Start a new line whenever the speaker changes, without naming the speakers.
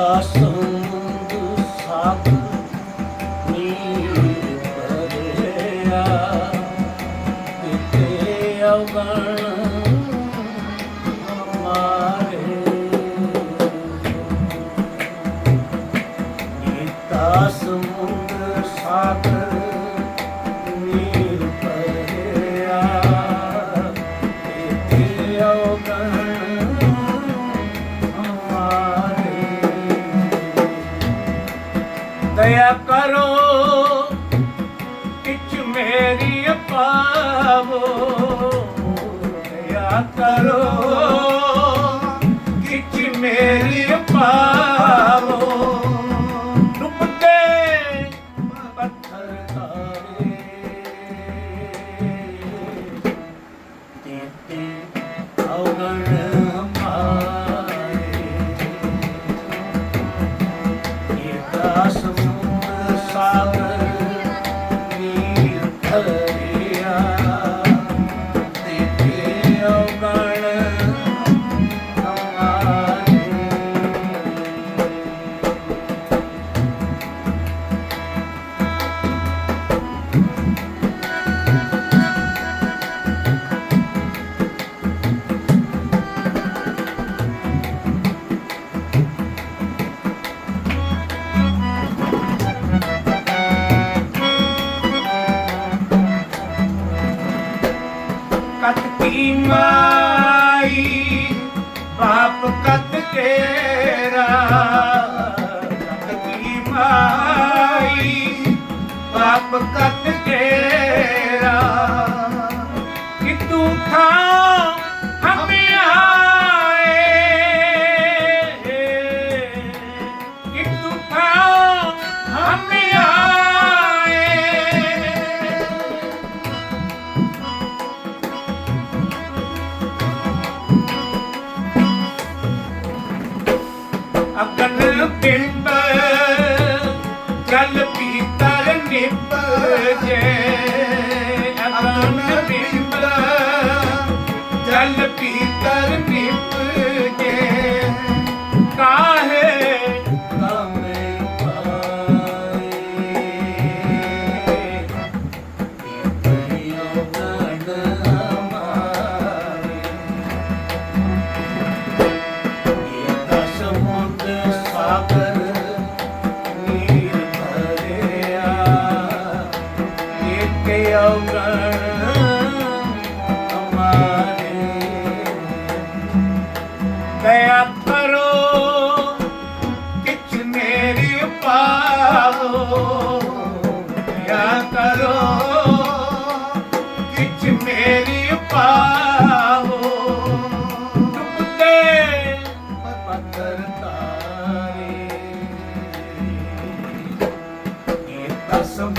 ਕੀਤਾ ਸੰਗ ਸਾਥ ਨੀਰ ਭਰਿਆ ਕਿਤੇ ਅਵਗਣ ਮਾਰੇ ਕੀਤਾ ਸਮੁੰਦਰ ਹਮਾਰੇ ਕਰੋ ਕਿਛ ਮੇਰੀ ਪਾਵੋ ਦਇਆ ਕਰੋ ਕਿਛ ਮੇਰੀ ਪਾਵੋ ਡੁੱਬਦੇ ਪੱਥਰ ਤਾਰੇ। ਤੇਤੇ ਅਵਗਣ ਹਮਾਰੇ ਕਤ ਮਾਈ ਪਾਪ ਕਤ ਕੇਰਾ ਕਤ ਮਾਈ ਪਾਪ ਕਤ ਕੇਰਾ ਅਗਨ ਪਿੰਡ ਜਲ ਪੀਤਰ ਨਿਪ ਜੇ। ਅਗਨ ਪਿੰਡ ਜਲ ਪੀਤਰ ਨਿਪ ਕੇ ਔਗਣ ਹਮਾਰੇ। ਦਇਆ ਕਰੋ ਕਿਛ ਮੇਰੀ ਪਾਓ ਦਇਆ ਕਰੋ, ਕਿਛ ਮੇਰੀ ਪਾਓ ਡੁੱਬਦੇ ਪੱਤਰ ਤਾਰੇ। ਇਹ ਤਸਮ